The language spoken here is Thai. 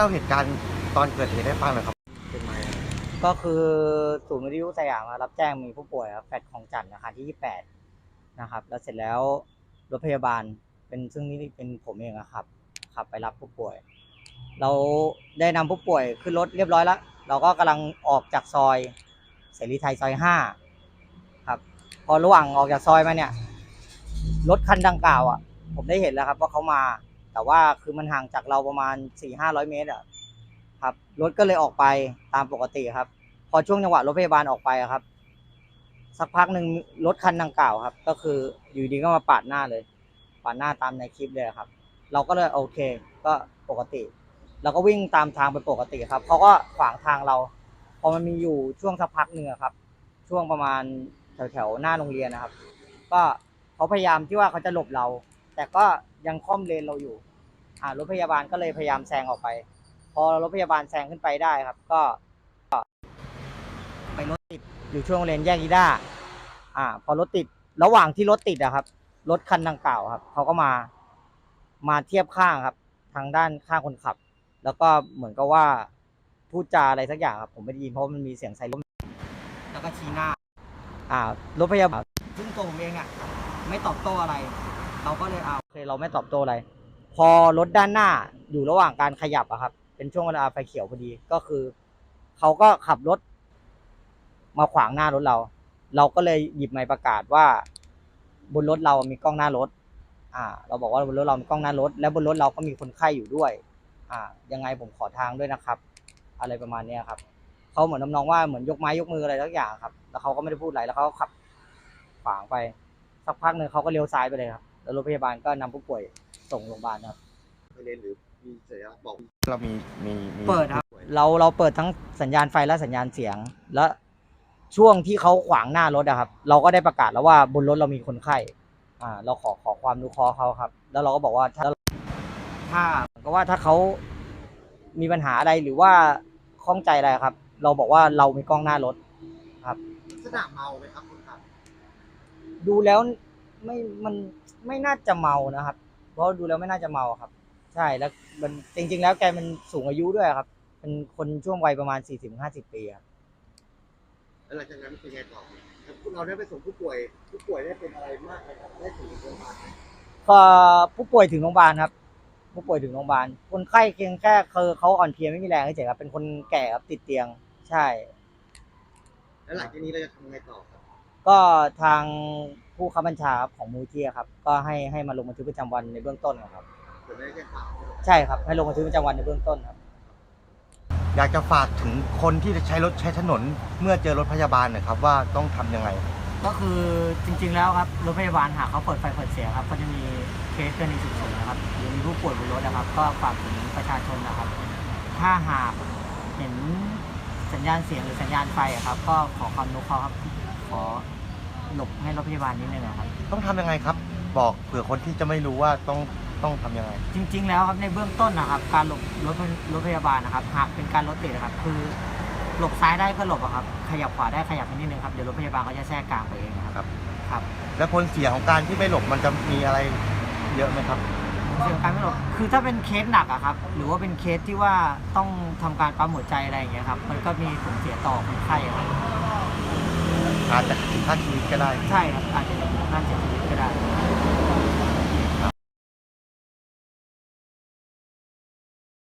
เล่าเหตุการณ์ตอนเกิดเหตุให้ฟังหน่อยครับเป็นไงก็คือศูนย์วิทยุสยามอะรับแจ้งมีผู้ป่วยครับแฟดของจันทร์อาคารที่ 28 นะครับ แล้วเสร็จแล้วรถพยาบาลเป็นซึ่งนี่เป็นผมเองอะครับขับไปรับผู้ป่วย เราได้นำผู้ป่วยขึ้นรถเรียบร้อยแล้ว เราก็กำลังออกจากซอยเสรีไทยซอย 5 ครับ พอระหว่างออกจากซอยมาเนี่ย รถคันดังกล่าวอะผมได้เห็นแล้วครับว่าเขามา แต่ว่าคือมันห่างจากเราประมาณ4-500เมตรอะครับรถก็เลยออกไปตามปกติครับ พอช่วงจังหวะรถพยาบาลออกไปอะครับ สักพักหนึ่งรถคันดังกล่าวครับ ก็คืออยู่ดีก็มาปาดหน้าเลย ปาดหน้าตามในคลิปเลยครับ เราก็เลยโอเค ก็ปกติเราก็วิ่งตามทางไปปกติครับเขาก็ขวางทางเรา พอมันมีอยู่ช่วงสักพักหนึ่งครับ ช่วงประมาณแถวๆหน้าโรงเรียนนะครับ ก็เขาพยายามที่ว่าเขาจะหลบเรา แต่ก็ยังค่อมเลนเราอยู่ รถพยาบาลก็เลยพยายามแซงออกไป พอรถพยาบาลแซงขึ้นไปได้ครับ ก็ไปรถติดอยู่ช่วงเลนแยกอีด้าอ่า พอรถติดระหว่างที่รถติดอะครับ รถคันดังกล่าวครับเขาก็มามาเทียบข้างครับ ทางด้านข้างคนขับ แล้วก็เหมือนกับว่าพูดจาอะไรสักอย่างครับผมไม่ได้ยินเพราะมันมีเสียงไซเรนแล้วก็ชี้หน้า อ่ารถพยาบาลซึ่งตัวผมเองอะไม่ตอบโต้อะไร เราก็เลยเอาโอเคเราไม่ตอบโต้อะไร พอรถด้านหน้าอยู่ระหว่างการขยับอะครับ เป็นช่วงเวลาไฟเขียวพอดีก็คือเขาก็ขับรถ มาขวางหน้ารถเรา เราก็เลยหยิบไมค์ประกาศว่า บนรถเรามีกล้องหน้ารถ อ่า เราบอกว่าบนรถเรามีกล้องหน้ารถ และบนรถเราก็มีคนไข้อยู่ด้วย อ่า ยังไงผมขอทางด้วยนะครับ อะไรประมาณเนี้ยครับเขาเหมือนน้องๆว่าเหมือนยกไม้ยกมืออะไรสักอย่างครับ แล้วเขาก็ไม่ได้พูดอะไรแล้วเขาก็ขับขวางไปสักพักหนึ่งเขาก็เลี้ยวซ้ายไปเลยครับแล้วรถพยาบาลก็นำผู้ป่วย ส่งโรงพยาบาลครับไซเรนหรือมีสัญลักษณ์บอกเรามีมีมีเปิดครับ เราเราเปิดทั้งสัญญาณไฟและสัญญาณเสียง และช่วงที่เขาขวางหน้ารถอะครับ เราก็ได้ประกาศแล้วว่าบนรถเรามีคนไข้อ่า เราขอขอความรู้เคราะห์เขาครับ แล้วเราก็บอกว่าถ้าถ้าเหมือนกับว่าถ้าเขามีปัญหาอะไรหรือว่าข้องใจอะไรครับ เราบอกว่าเรามีกล้องหน้ารถสนามเมาไหมครับคุณครับ ดูแล้วไม่มันไม่น่าจะเมานะครับเพ ราะดูแล้วไม่น่าจะเมาครับ ใช่แล้วมันจริง ๆ แล้วแกมันสูงอายุด้วยครับ เป็นคนช่วงวัยประมาณสี่สิบห้าสิบปีครับแล้วหลังจากนั้นเป็นไงต่อครับเราได้ไปส่งผู้ป่วย ผู้ป่วยได้เป็นอะไรมากไหมครับได้ถึงโรงพยาบาลไหมก็ผู้ป่วยถึงโรงพยาบาลครับ ผู้ป่วยถึงโรงพยาบาลคนไข้เพียงแค่คือเขาอ่อนเพลียไม่มีแรงเฉยๆครับเป็นคนแก่ครับติดเตียง ใช่ แล้วหลังจากนี้เราจะทำยังไงต่อครับ ก็ทาง ผู้ค้ำบัญชาครับของมูลที่ครับ ก็ให้ให้มาลงบันทึกประจำวันในเบื้องต้นครับผมไม่ได้แจ้งข่าวใช่ครับ ให้ลงบันทึกประจำวันในเบื้องต้นครับ อยากจะฝากถึงคนที่จะใช้รถใช้ถนน เมื่อเจอรถพยาบาลหน่อยครับว่าต้องทำยังไง ก็คือจริงๆแล้วครับรถพยาบาลหากเขาเปิดไฟเปิดเสียงครับ ก็จะมีเคสกรณีฉุกเฉินนะครับหรือมีผู้ป่วยบนรถนะครับ ก็ฝากถึงประชาชนนะครับ ถ้าหากเห็นสัญญาณเสียงหรือสัญญาณไฟอะครับ ก็ขอความอนุเคราะห์ครับขอ หลบให้รถพยาบาลนิดนึงนะครับ ต้องทำยังไงครับ บอกเผื่อคนที่จะไม่รู้ว่าต้องต้องทำยังไง จริง ๆ แล้วครับในเบื้องต้นนะครับ การหลบรถรถพยาบาลนะครับหากเป็นการรถติดนะครับ คือหลบซ้ายได้ก็หลบอะครับ ขยับขวาได้ขยับไปนิดนึงครับเดี๋ยวรถพยาบาลก็จะแทรกกลางไปเองนะครับครับ ครับแล้วผลเสียของการที่ไม่หลบมันจะมีอะไรเยอะไหมครับเสียงการไม่หลบคือถ้าเป็นเคสหนักอะครับ หรือว่าเป็นเคสที่ว่าต้องทำการปั๊มหัวใจอะไรอย่างเงี้ยครับมันก็มีผลเสียต่อคนไข้อะครับ อาจจะถึงขั้นชีวิตก็ได้ ใช่ครับอาจจะถึงขั้นเสียชีวิตก็ได้